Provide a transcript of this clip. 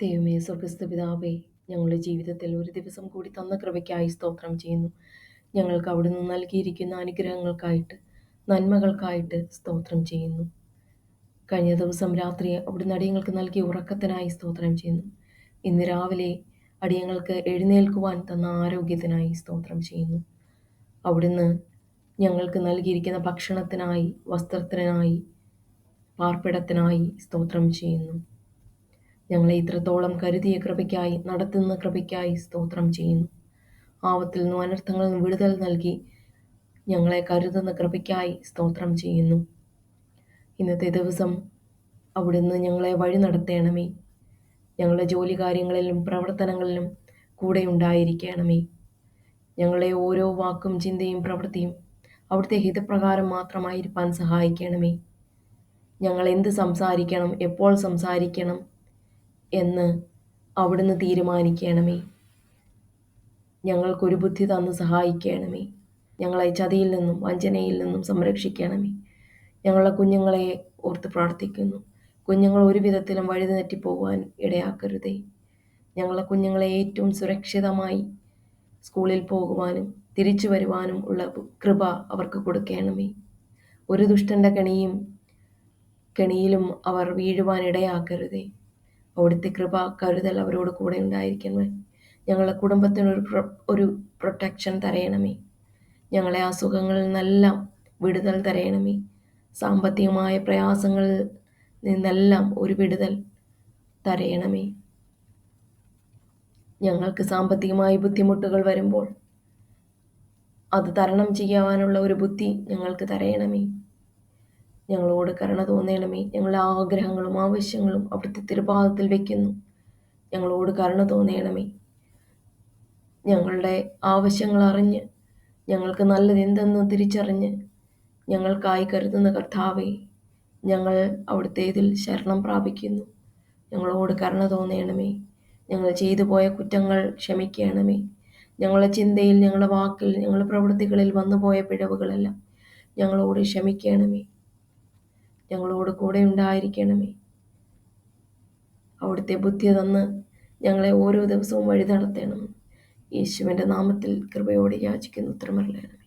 ദൈവമേ സ്വർഗസ്ഥ പിതാവേ ഞങ്ങളുടെ ജീവിതത്തിൽ ഒരു ദിവസം കൂടി തന്ന കൃപയ്ക്കായി സ്തോത്രം ചെയ്യുന്നു. ഞങ്ങൾക്ക് അവിടുന്ന് നൽകിയിരിക്കുന്ന അനുഗ്രഹങ്ങൾക്കായിട്ട് നന്മകൾക്കായിട്ട് സ്തോത്രം ചെയ്യുന്നു. കഴിഞ്ഞ ദിവസം രാത്രി അവിടുന്ന് അടിയങ്ങൾക്ക് നൽകിയ ഉറക്കത്തിനായി സ്തോത്രം ചെയ്യുന്നു. ഇന്ന് രാവിലെ അടിയങ്ങൾക്ക് എഴുന്നേൽക്കുവാൻ തന്ന ആരോഗ്യത്തിനായി സ്തോത്രം ചെയ്യുന്നു. അവിടുന്ന് ഞങ്ങൾക്ക് നൽകിയിരിക്കുന്ന ഭക്ഷണത്തിനായി വസ്ത്രത്തിനായി പാർപ്പിടത്തിനായി സ്തോത്രം ചെയ്യുന്നു. ഞങ്ങളെ ഇത്രത്തോളം കരുതിയ കൃപയ്ക്കായി നടത്തുന്ന കൃപയ്ക്കായി സ്തോത്രം ചെയ്യുന്നു. ആവത്തിൽ നിന്നും അനർത്ഥങ്ങളിൽ നിന്നും വിടുതൽ നൽകി ഞങ്ങളെ കരുതുന്ന കൃപയ്ക്കായി സ്തോത്രം ചെയ്യുന്നു. ഇന്നത്തെ ദിവസം അവിടുന്ന് ഞങ്ങളെ വഴി നടത്തേണമേ. ഞങ്ങളുടെ ജോലി കാര്യങ്ങളിലും പ്രവർത്തനങ്ങളിലും കൂടെ ഉണ്ടായിരിക്കണമേ. ഞങ്ങളെ ഓരോ വാക്കും ചിന്തയും പ്രവൃത്തിയും അവിടുത്തെ ഹിതപ്രകാരം മാത്രമായിരിക്കാൻ സഹായിക്കണമേ. ഞങ്ങൾ എന്ത് സംസാരിക്കണം എപ്പോൾ സംസാരിക്കണം എന്ന് അവിടുന്ന് തീരുമാനിക്കണമേ. ഞങ്ങൾക്കൊരു ബുദ്ധി തന്ന് സഹായിക്കണമേ. ഞങ്ങളെ ചതിയിൽ നിന്നും വഞ്ചനയിൽ നിന്നും സംരക്ഷിക്കണമേ. ഞങ്ങളുടെ കുഞ്ഞുങ്ങളെ ഓർത്ത് പ്രാർത്ഥിക്കുന്നു. കുഞ്ഞുങ്ങൾ ഒരു വിധത്തിലും വഴിതെറ്റിപ്പോകുവാൻ ഇടയാക്കരുതേ. ഞങ്ങളുടെ കുഞ്ഞുങ്ങളെ ഏറ്റവും സുരക്ഷിതമായി സ്കൂളിൽ പോകുവാനും തിരിച്ചു വരുവാനും ഉള്ള കൃപ അവർക്ക് കൊടുക്കണമേ. ഒരു ദുഷ്ടന്റെ കെണിയും കെണിയിലും അവർ വീഴുവാൻ ഇടയാക്കരുതേ. അവിടുത്തെ കൃപ കരുതൽ അവരോട് കൂടെ ഉണ്ടായിരിക്കണമേ. ഞങ്ങളെ കുടുംബത്തിനൊരു ഒരു പ്രൊട്ടക്ഷൻ തരയണമേ. ഞങ്ങളെ അസുഖങ്ങളിൽ നിന്നെല്ലാം വിടുതൽ തരയണമേ. സാമ്പത്തികമായ പ്രയാസങ്ങളിൽ നിന്നെല്ലാം ഒരു വിടുതൽ തരയണമേ. ഞങ്ങൾക്ക് സാമ്പത്തികമായി ബുദ്ധിമുട്ടുകൾ വരുമ്പോൾ അത് തരണം ചെയ്യാവാനുള്ള ഒരു ബുദ്ധി ഞങ്ങൾക്ക് തരയണമേ. ഞങ്ങളോട് കരുണ തോന്നണമേ. ഞങ്ങളുടെ ആഗ്രഹങ്ങളും ആവശ്യങ്ങളും അവിടുത്തെ തിരുപാദത്തിൽ വയ്ക്കുന്നു ഞങ്ങളോട് കരുണ തോന്നണമേ. ഞങ്ങളുടെ ആവശ്യങ്ങൾ അറിഞ്ഞ് ഞങ്ങൾക്ക് നല്ലത് എന്തെന്ന് തിരിച്ചറിഞ്ഞ് ഞങ്ങൾക്കായി കരുതുന്ന കർത്താവെ ഞങ്ങൾ അവിടുത്തെ ഇതിൽ ശരണം പ്രാപിക്കുന്നു. ഞങ്ങളോട് കരുണ തോന്നണമേ. ഞങ്ങൾ ചെയ്തു പോയ കുറ്റങ്ങൾ ക്ഷമിക്കണമേ. ഞങ്ങളുടെ ചിന്തയിൽ ഞങ്ങളുടെ വാക്കിൽ ഞങ്ങളുടെ പ്രവൃത്തികളിൽ വന്നുപോയ പിഴവുകളെല്ലാം ഞങ്ങളോട് ക്ഷമിക്കണമേ. ഞങ്ങളോട് കൂടെ ഉണ്ടായിരിക്കണമേ. അവിടുത്തെ ബുദ്ധി തന്ന് ഞങ്ങളെ ഓരോ ദിവസവും വഴി നടത്തണം. യേശുവിന്റെ നാമത്തിൽ കൃപയോടെ യാചിക്കുന്നു ഉത്തരമറിയണം